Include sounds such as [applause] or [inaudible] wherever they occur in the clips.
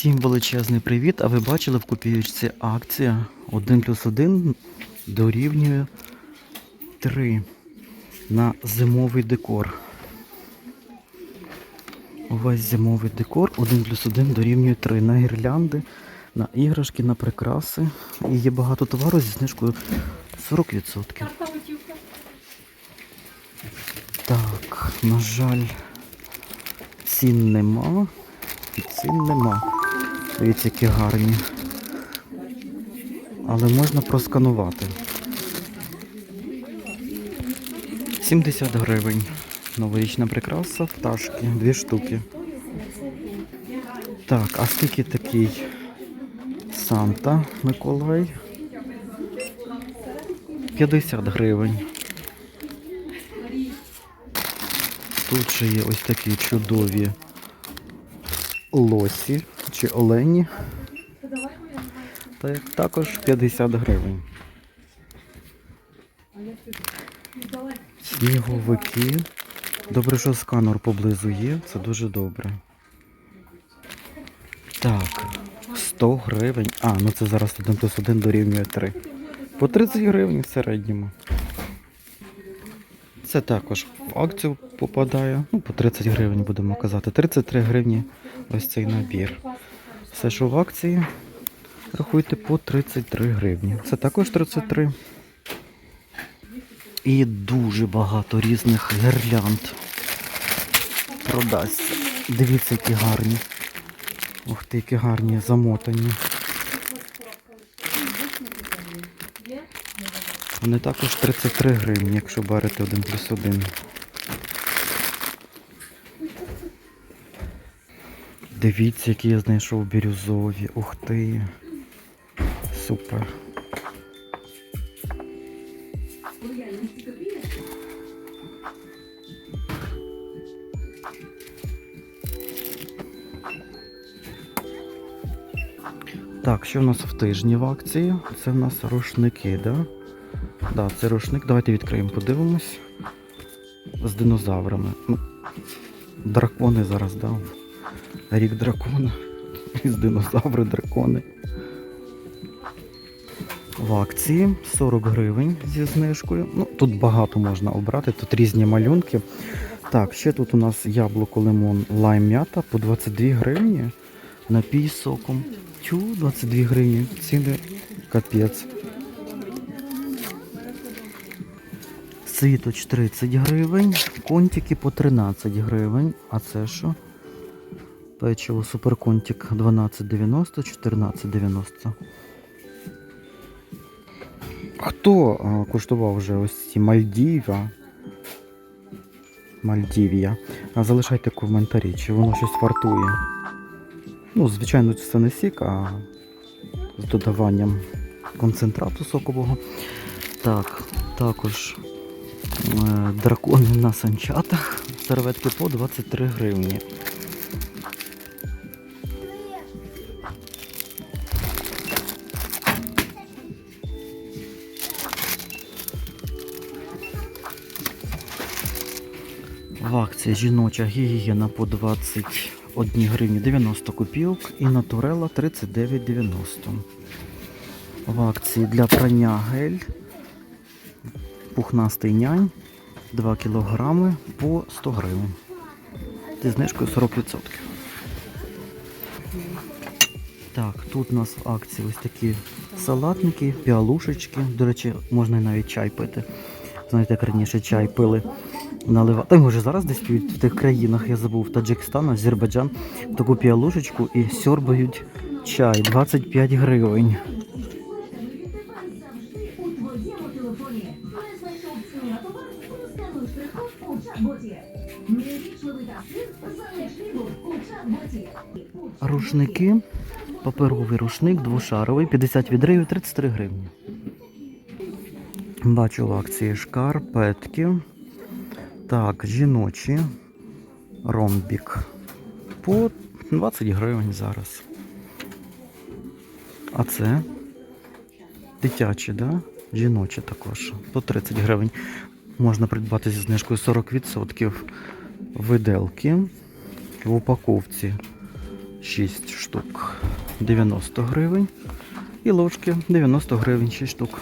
Всім величезний привіт! А ви бачили в копіючці акція 1 плюс 1 дорівнює 3 на зимовий декор. Увесь зимовий декор 1 плюс 1 дорівнює 3 на гірлянди, на іграшки, на прикраси. І є багато товару зі знижкою 40%. Так, на жаль, цін нема. Цін нема. Дивіться, які гарні. Але можна просканувати. 70 гривень. Новорічна прикраса, пташки, дві штуки. Так, а скільки такий Санта Миколай? 50 гривень. Тут же є ось такі чудові лосі чи олені. Так, також 50 гривень. Сніговики. Добре, що сканер поблизу є, це дуже добре. Так, 100 гривень. А, ну це зараз 1 плюс 1 дорівнює 3. По 30 гривень в середньому. Це також в акцію попадає. Ну, по 30 гривень будемо казати. 33 гривні ось цей набір. Все, що в акції, рахуйте по 33 гривні. Це також 33. І дуже багато різних гірлянд продасться. Дивіться, які гарні. Ух ти, які гарні, замотані. Вони також 33 гривні, якщо берете 1 плюс 1. Дивіться, які я знайшов бірюзові. Ух ти. Супер. Так, що в нас в тижні в акції? Це в нас рушники, да? Да, це рушник. Давайте відкриємо, подивимось. З динозаврами. Дракони зараз, да? Рік дракона. З динозаври, дракони. В акції 40 гривень зі знижкою. Ну, тут багато можна обрати, тут різні малюнки. Так, ще тут у нас яблуко, лимон, лайм м'ята по 22 гривні. Напій соком. Тю, 22 гривні. Ціни капець. Світоч 30 гривень, контики по 13 гривень. А це що? Печиво суперконтик 12,90, 14,90. Хто куштував вже ось ці Мальдіва? Мальдівія. Залишайте коментарі, чи воно щось вартує. Ну, звичайно, це не сік, а з додаванням концентрату сокового. Так, також е, дракони на санчатах. Серветки по 23 гривні. Акції жіноча гігієна по 21 гривні 90 копійок і натурела 39,90. В акції для прання гель пухнастий нянь 2 кілограми по 100 гривень. Зі знижкою 40%. Так, тут у нас в акції ось такі салатники, піалушечки. До речі, можна навіть чай пити. Знаєте, як раніше чай пили наливати. Та може зараз десь в тих країнах, я забув, Таджикистан, Азербайджан, таку піалушечку і сьорбають чай 25 гривень. Рушники. Паперовий рушник двошаровий, 50 відривів, 33 гривні. Бачу в акції шкарпетки. Так, жіночі. Ромбік. По 20 гривень зараз. А це дитячі, да? Жіночі також. По 30 гривень. Можна придбати зі знижкою 40% виделки в упаковці 6 штук 90 гривень. І ложки 90 гривень 6 штук.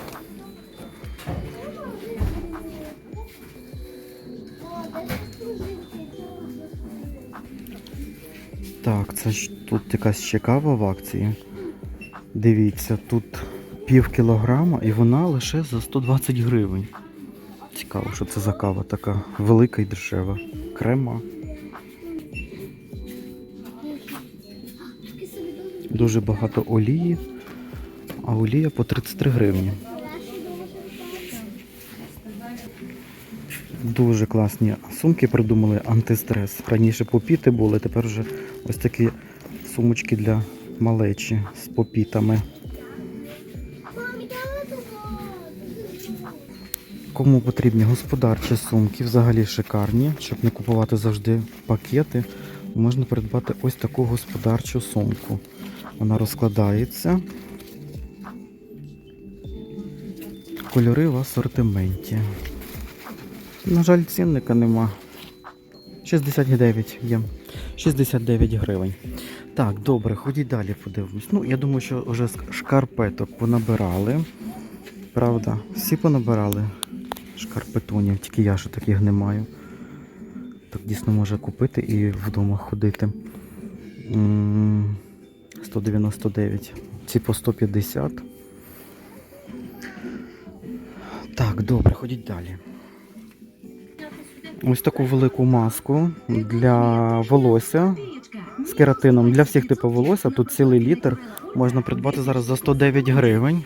Так, це ж тут якась ще кава в акції. Дивіться, тут пів кілограма і вона лише за 120 гривень. Цікаво, що це за кава така велика і дешева. Крема. Дуже багато олії, а олія по 33 гривні. Дуже класні сумки придумали антистрес. Раніше попіти були, тепер вже ось такі сумочки для малечі з попітами. Кому потрібні господарчі сумки, взагалі шикарні, щоб не купувати завжди пакети, можна придбати ось таку господарчу сумку. Вона розкладається. Кольори в асортименті. На жаль, цінника нема. 69 є. 69 гривень. Так, добре, ходіть далі подивимось. Ну, я думаю, що вже шкарпеток понабирали. Правда, всі понабирали шкарпетонів, тільки я ще таких не маю. Так дійсно може купити і вдома ходити. 199. Ці по 150. Так, добре, ходіть далі. Ось таку велику маску для волосся з кератином. Для всіх типів волосся. Тут цілий літр. Можна придбати зараз за 109 гривень.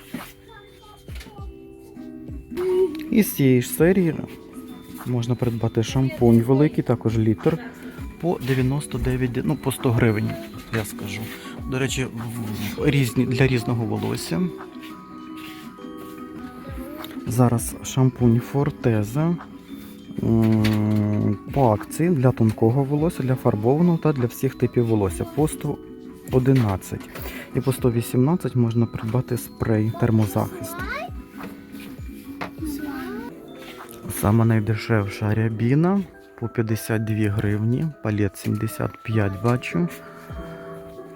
І з цієї ж серії можна придбати шампунь великий, також літр по 99, ну по 100 гривень, я скажу. До речі, різні, для різного волосся. Зараз шампунь Фортеза по акції для тонкого волосся, для фарбованого та для всіх типів волосся по 111. І по 118 можна придбати спрей термозахист. Саме найдешевша рябіна по 52 гривні, палет 75 бачу.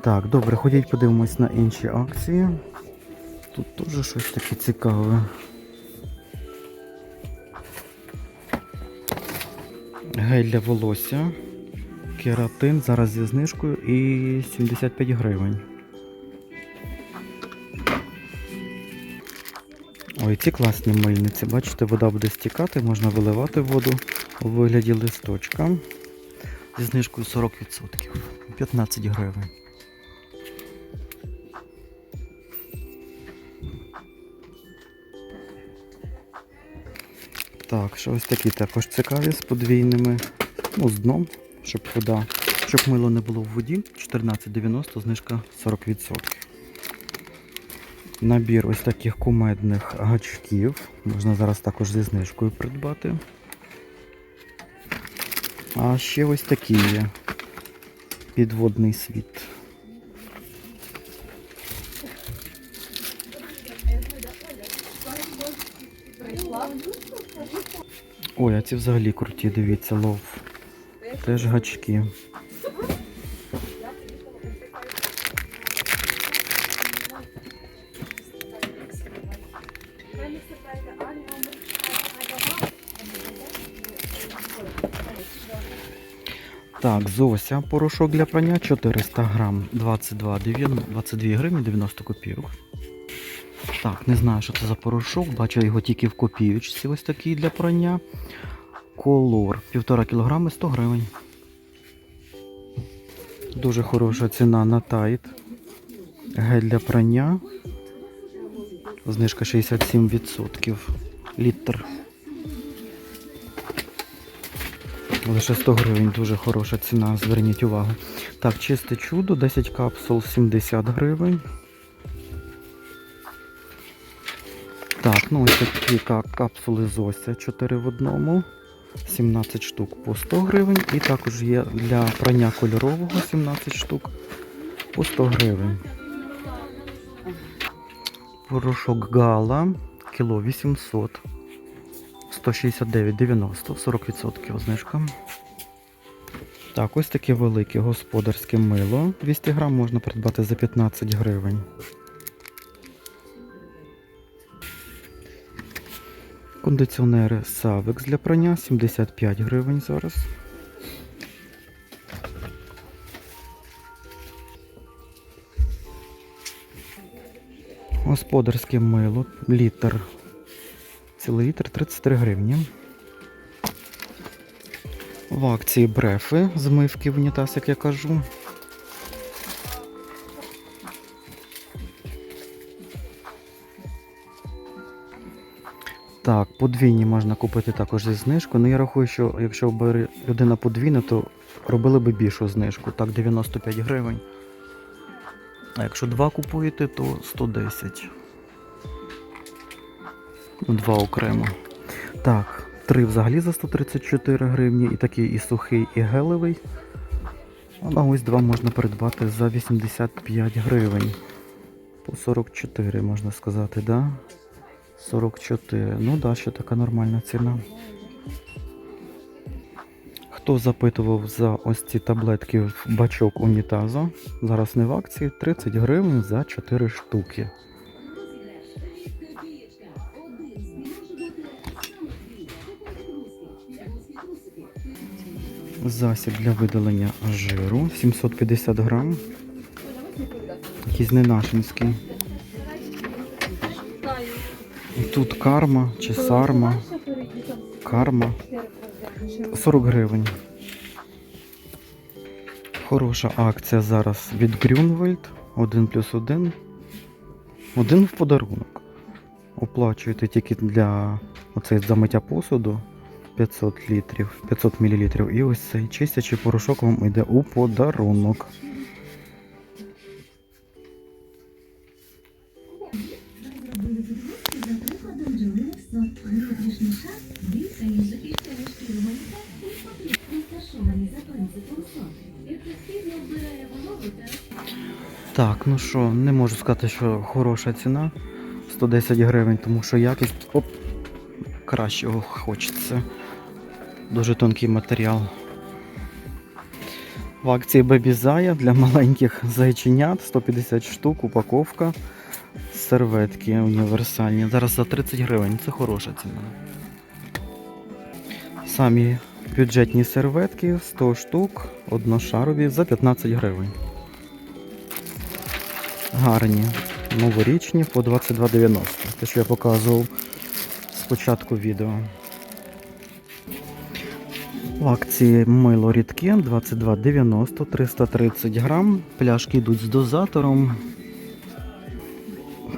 Так, добре, ходіть подивимось на інші акції. Тут теж щось таке цікаве. Гель для волосся. Кератин зараз зі знижкою і 75 гривень. Ой, ці класні мильниці. Бачите, вода буде стікати, можна виливати воду у вигляді листочка. Зі знижкою 40%. 15 гривень. Так, що ось такі також цікаві з подвійними, ну, з дном, щоб вода, щоб мило не було в воді. 14,90, знижка 40%. Набір ось таких кумедних гачків. Можна зараз також зі знижкою придбати. А ще ось такі є. Підводний світ. Ой, а ці взагалі круті, дивіться, лов. Теж гачки. Так, Зося, порошок для прання 400 грам, 22, 9, 22 гривні 90 копійок. Так, не знаю, що це за порошок, бачу його тільки в копійочці, ось такий для прання. Колор 1,5 кг 100 гривень. Дуже хороша ціна на тайт. Гель для прання. Знижка 67%. Літр. Лише 100 гривень, дуже хороша ціна, зверніть увагу. Так, чисте чудо, 10 капсул 70 гривень. Ну ось такі капсули Зося 4 в одному. 17 штук по 100 гривень. І також є для прання кольорового 17 штук по 100 гривень. Порошок Гала, кіло 800. 169,90, 40% знижка. Так, ось таке велике господарське мило. 200 грам можна придбати за 15 гривень. Кондиціонери Savix для прання 75 гривень зараз. Господарське мило, літр. Цілий літр 33 гривні. В акції брефи змивки в унітаз, як я кажу. Так, подвійні можна купити також зі знижкою. Ну я рахую, що якщо бере людина подвійне, то робили би більшу знижку. Так, 95 гривень. А якщо два купуєте, то 110. Ну, Два окремо. Так, три взагалі за 134 гривні, і такий і сухий, і гелевий. А ось два можна придбати за 85 гривень. По 44, можна сказати, да? 44. Ну да, ще така нормальна ціна. Хто запитував за ось ці таблетки в бачок унітазу? Зараз не в акції 30 гривень за 4 штуки. Засіб для видалення жиру 750 грам. Якийсь ненашинський. І Тут карма чи сарма. Карма. 40 гривень. Хороша акція зараз від Grünwald. 1 плюс 1. Один в подарунок. Оплачуєте тільки для оцей замиття посуду 500 літрів, 500 мл. І ось цей чистячий порошок вам йде у подарунок. Так, ну що, не можу сказати, що хороша ціна. 110 гривень, тому що якість оп, кращого хочеться. Дуже тонкий матеріал. В акції Zaya для маленьких зайченят 150 штук, упаковка. Серветки універсальні. Зараз за 30 гривень. Це хороша ціна. Самі бюджетні серветки 100 штук, одношарові за 15 гривень. Гарні. Новорічні по 22,90. Те, що я показував спочатку відео. В акції мило рідке 22,90, 330 грам. Пляшки йдуть з дозатором.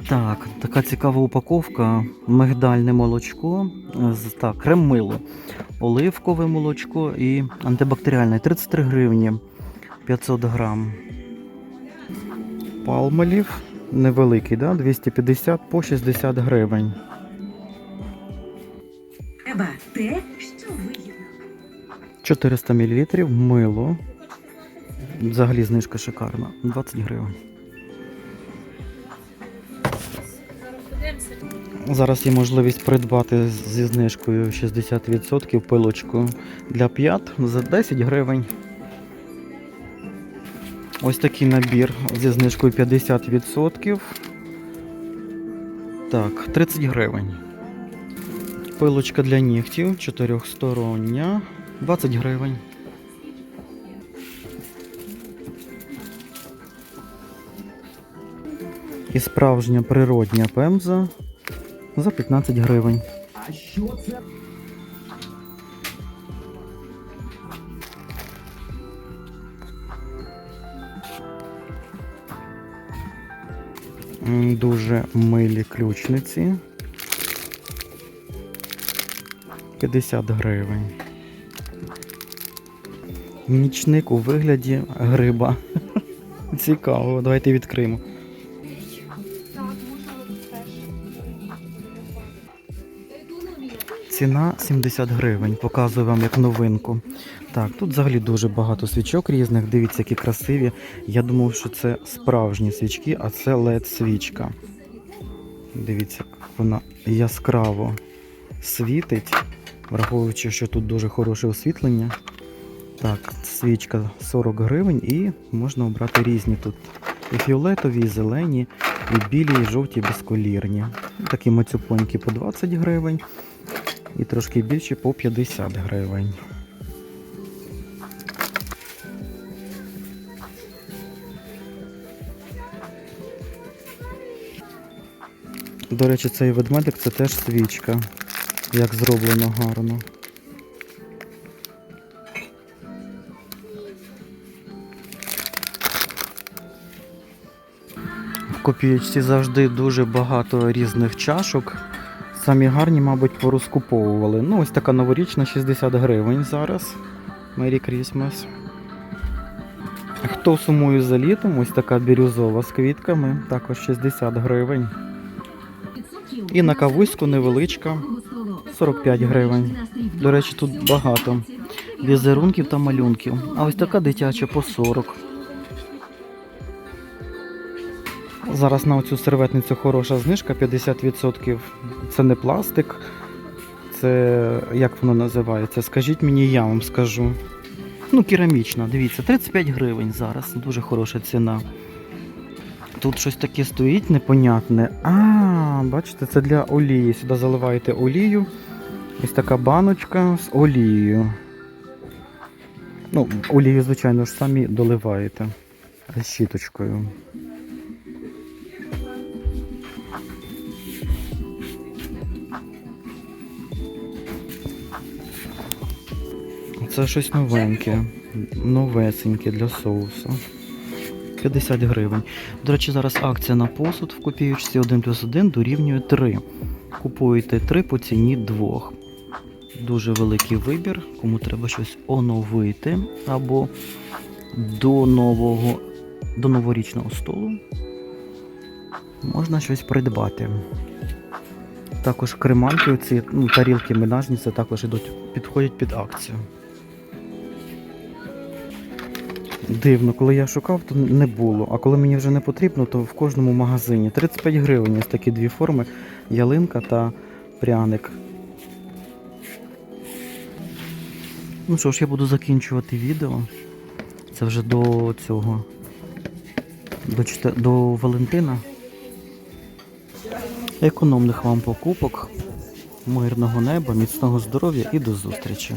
Так, така цікава упаковка. Мигдальне молочко. Так, крем-мило. Оливкове молочко і антибактеріальне 33 гривні 500 грам. Палмолів невеликий, да? 250 по 60 гривень. Еба, те, що вигідно. 400 мл мило. Взагалі знижка шикарна. 20 гривень. Зараз є можливість придбати зі знижкою 60% пилочку для п'ят за 10 гривень. Ось такий набір зі знижкою 50%. Так, 30 гривень. Пилочка для нігтів чотирьохстороння. 20 гривень. І справжня природня пемза за 15 гривень. М, Дуже милі ключниці. 50 гривень. Нічник у вигляді гриба. [laughs] Цікаво, давайте відкриємо. Ціна 70 гривень. Показую вам як новинку. Так, тут взагалі дуже багато свічок різних. Дивіться, які красиві. Я думав, що це справжні свічки, а це led свічка. Дивіться, вона яскраво світить, враховуючи, що тут дуже хороше освітлення. Так, свічка 40 гривень і можна обрати різні тут. І фіолетові, і зелені, і білі, і жовті безколірні. Такі мацюпонькі по 20 гривень. І трошки більші по 50 гривень. До речі, цей ведмедик це теж свічка. Як зроблено гарно. В копієчці завжди дуже багато різних чашок. Самі гарні, мабуть, порозкуповували. Ну, ось така новорічна 60 гривень зараз. Merry Christmas. Хто сумує за літом, ось така бірюзова з квітками, також 60 гривень. І на кавуську невеличка, 45 гривень. До речі, тут багато візерунків та малюнків. А ось така дитяча по 40. Зараз на оцю серветницю хороша знижка 50%. Це не пластик. Це як воно називається? Скажіть мені, я вам скажу. Ну, керамічна, дивіться, 35 гривень зараз. Дуже хороша ціна. Тут щось таке стоїть непонятне. А, бачите, це для олії. Сюди заливаєте олію. Ось така баночка з олією. Ну, олію, звичайно ж, самі доливаєте з щіточкою. Це щось новеньке, новесеньке для соусу. 50 гривень. До речі, зараз акція на посуд в копіючці 1 плюс 1 дорівнює 3. Купуєте 3 по ціні 2. Дуже великий вибір, кому треба щось оновити або до нового до новорічного столу можна щось придбати. Також креманки, оці, ну, тарілки менажні, це також ідуть, підходять під акцію. Дивно, коли я шукав, то не було. А коли мені вже не потрібно, то в кожному магазині 35 гривень ось такі дві форми: ялинка та пряник. Ну що ж, я буду закінчувати відео. Це вже до цього. До, до Валентина. Економних вам покупок, мирного неба, міцного здоров'я і до зустрічі.